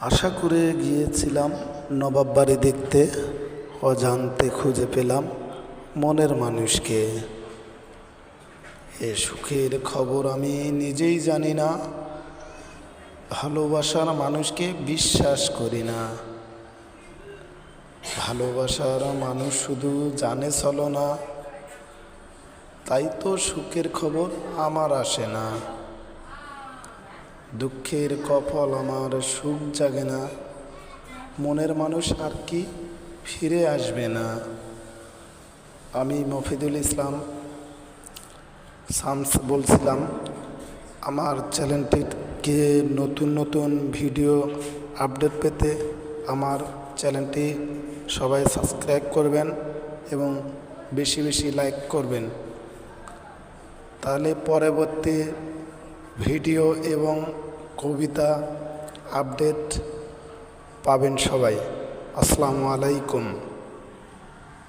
আশা করে গিয়েছিলাম নবাব বাড়ি দেখতে। অজান্তে খুঁজে পেলাম মনের মানুষকে। এ সুখের খবর আমি নিজেই জানি না। ভালোবাসার মানুষকে বিশ্বাস করি না। ভালোবাসার মানুষ শুধু জানে চলো না। তাই তো সুখের খবর আমার আসে না। দুঃখের কফল আমার সুখ জাগে না। মনের মানুষ আর কি ফিরে আসবে না। আমি মফিদুল ইসলাম শামস বলছিলাম, আমার চ্যানেলটিকে নতুন নতুন ভিডিও আপডেট পেতে আমার চ্যানেলটি সবাই সাবস্ক্রাইব করবেন এবং বেশি বেশি লাইক করবেন। তাহলে পরবর্তী ভিডিও এবং কবিতা আপডেট পাবেন সবাই। আসসালামু আলাইকুম।